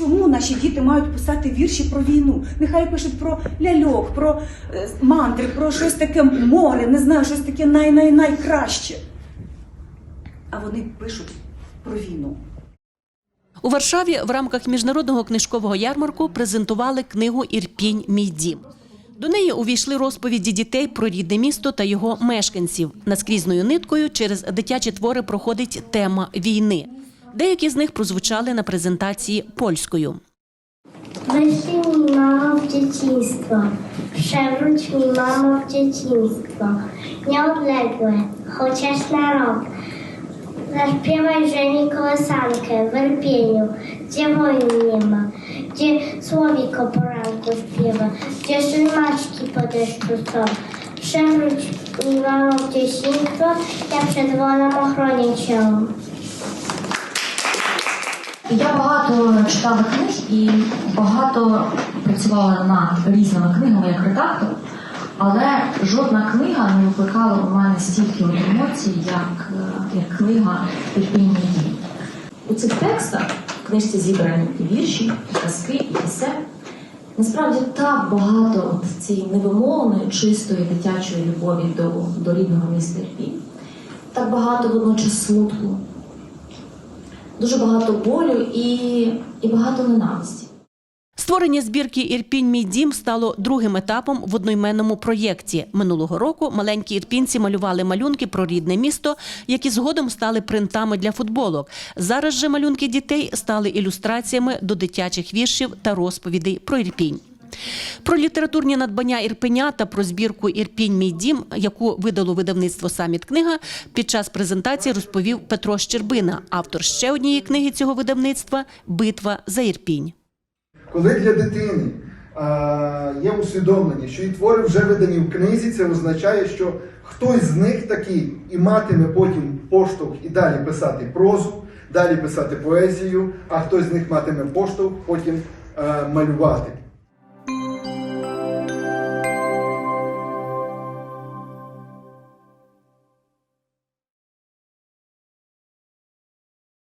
Чому наші діти мають писати вірші про війну? Нехай пишуть про ляльок, про е, мантри, про щось таке море, не знаю, щось таке най-най-найкраще. А вони пишуть про війну. У Варшаві в рамках міжнародного книжкового ярмарку презентували книгу Ірпінь Мій дім. До неї увійшли розповіді дітей про рідне місто та його мешканців. Наскрізною ниткою через дитячі твори проходить тема війни. Деякі з них прозвучали на презентації польською. Rok. Zaśpiewaj żeni kołysankę w Irpieniu, gdzie wojny nie ma, gdzie słowik o poranku śpiewa, gdzie szlimaczki po deszczu są. Przewróć mi mamo w dzieciństwo, ja przed wolą ochronię cię. Я багато читала книг і багато працювала над різними книгами як редактор, але жодна книга не викликала у мене стільки емоцій, як, е, як книга «Терпіння дій». У цих текстах в книжці зібрані і вірші, і казки, і пісень. Насправді так багато цієї невимовної, чистої дитячої любові до, до рідного міста Ірпінь. Так багато водночас смутку, дуже багато болю і, і багато ненависті. Створення збірки Ірпінь мій дім стало другим етапом в одноіменному проєкті. Минулого року маленькі ірпінці малювали малюнки про рідне місто, які згодом стали принтами для футболок. Зараз же малюнки дітей стали ілюстраціями до дитячих віршів та розповідей про Ірпінь. Про літературні надбання Ірпеня та про збірку Ірпінь мій дім, яку видало видавництво Саміт книга, під час презентації розповів Петро Щербина, автор ще однієї книги цього видавництва Битва за Ірпінь. Коли для дитини а, є усвідомлення, що і твори вже видані в книзі, це означає, що хтось з них такий і матиме потім поштовх і далі писати прозу, далі писати поезію, а хтось з них матиме поштовх потім е, малювати.